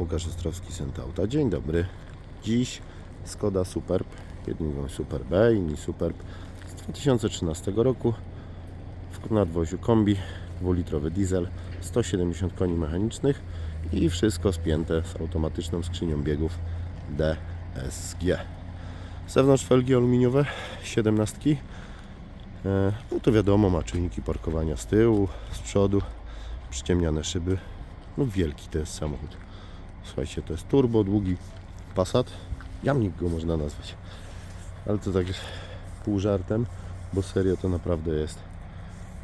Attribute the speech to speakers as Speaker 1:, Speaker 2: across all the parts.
Speaker 1: Łukasz Ostrowski, Sentauta. Dzień dobry. Dziś Skoda Superb. Jedni mówią Super B, inni Superb z 2013 roku w nadwoziu kombi, 2-litrowy diesel, 170 koni mechanicznych i wszystko spięte z automatyczną skrzynią biegów DSG. Zewnątrz felgi aluminiowe, 17. E, No to wiadomo, ma czujniki parkowania z tyłu, z przodu, przyciemniane szyby. No wielki to jest samochód. Słuchajcie, to jest turbo, długi Passat. Jamnik go można nazwać. Ale to tak jest pół żartem, bo serio to naprawdę jest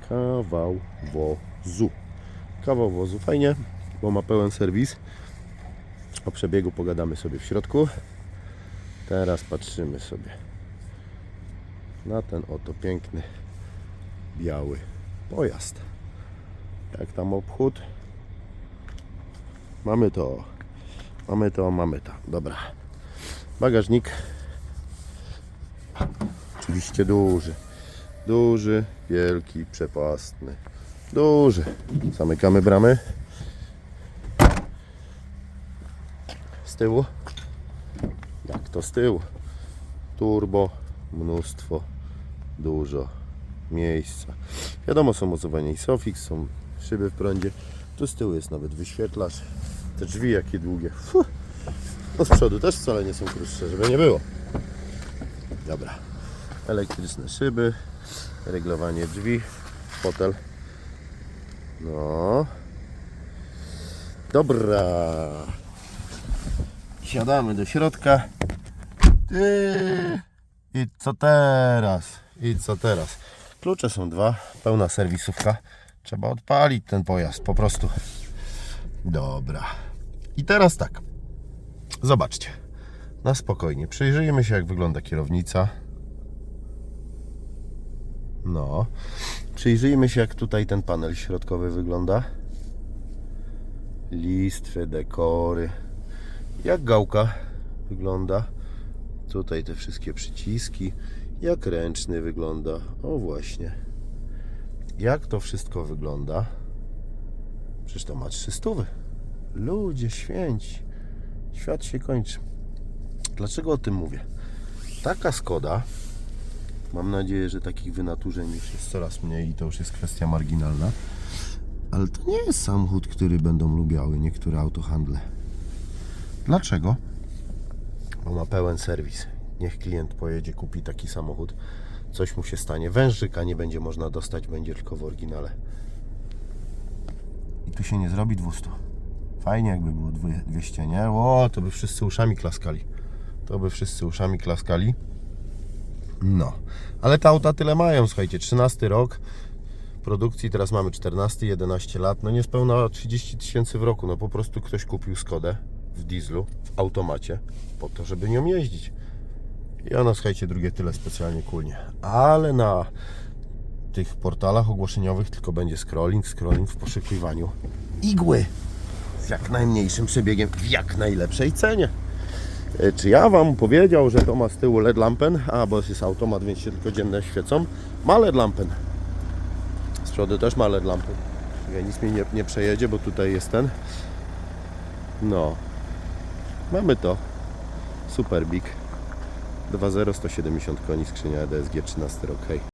Speaker 1: kawał wozu. Kawał wozu. Fajnie, bo ma pełen serwis. O przebiegu pogadamy sobie w środku. Teraz patrzymy sobie na ten oto piękny biały pojazd. Jak tam obchód? Mamy to. Mamy to, mamy to. Dobra. Bagażnik. Oczywiście duży. Duży, wielki, przepastny. Duży. Zamykamy bramy. Z tyłu. Jak to z tyłu? Turbo, mnóstwo, dużo miejsca. Wiadomo, są mocowania i Sofix, są szyby w prądzie. Tu z tyłu jest nawet wyświetlacz. Te drzwi jakie długie. Fuh. No z przodu też wcale nie są krótsze, żeby nie było. Dobra. Elektryczne szyby, reglowanie drzwi, fotel. No. Dobra. Siadamy do środka. I co teraz? I co teraz? Klucze są dwa, pełna serwisówka. Trzeba odpalić ten pojazd po prostu. Dobra. I teraz tak. Zobaczcie. Na spokojnie. Przyjrzyjmy się, jak wygląda kierownica. No. Przyjrzyjmy się, jak tutaj ten panel środkowy wygląda. Listwy, dekory. Jak gałka wygląda. Tutaj te wszystkie przyciski. Jak ręczny wygląda. O właśnie. Jak to wszystko wygląda. Przecież to ma 300. Ludzie święci. Świat się kończy. Dlaczego o tym mówię? Taka Skoda, mam nadzieję, że takich wynaturzeń już jest coraz mniej i to już jest kwestia marginalna, ale to nie jest samochód, który będą lubiały niektóre autohandle. Dlaczego? Bo ma pełen serwis. Niech klient pojedzie, kupi taki samochód, coś mu się stanie, wężyka nie będzie można dostać, będzie tylko w oryginale. I tu się nie zrobi 200. Fajnie jakby było dwie- 200, nie? O, to by wszyscy uszami klaskali. To by wszyscy uszami klaskali. No, ale te auta tyle mają, słuchajcie, 13 rok produkcji, teraz mamy 14, 11 lat, no niespełna 30 tysięcy w roku, no po prostu ktoś kupił Skodę w dieslu, w automacie, po to, żeby nią jeździć. I ona, słuchajcie, drugie tyle specjalnie kulnie. Ale na tych portalach ogłoszeniowych tylko będzie scrolling, scrolling w poszukiwaniu igły z jak najmniejszym przebiegiem w jak najlepszej cenie. E, Czy ja Wam powiedział, że to ma z tyłu LED lampen? A, bo jest automat, więc się tylko dzienne świecą. Ma LED lampen. Z przodu też ma LED lampen. Ja nic mi nie, nie przejedzie, bo tutaj jest ten. No. Mamy to. Super Big. 2.0, 170 koni, skrzynia E DSG, 13 rok. Hej.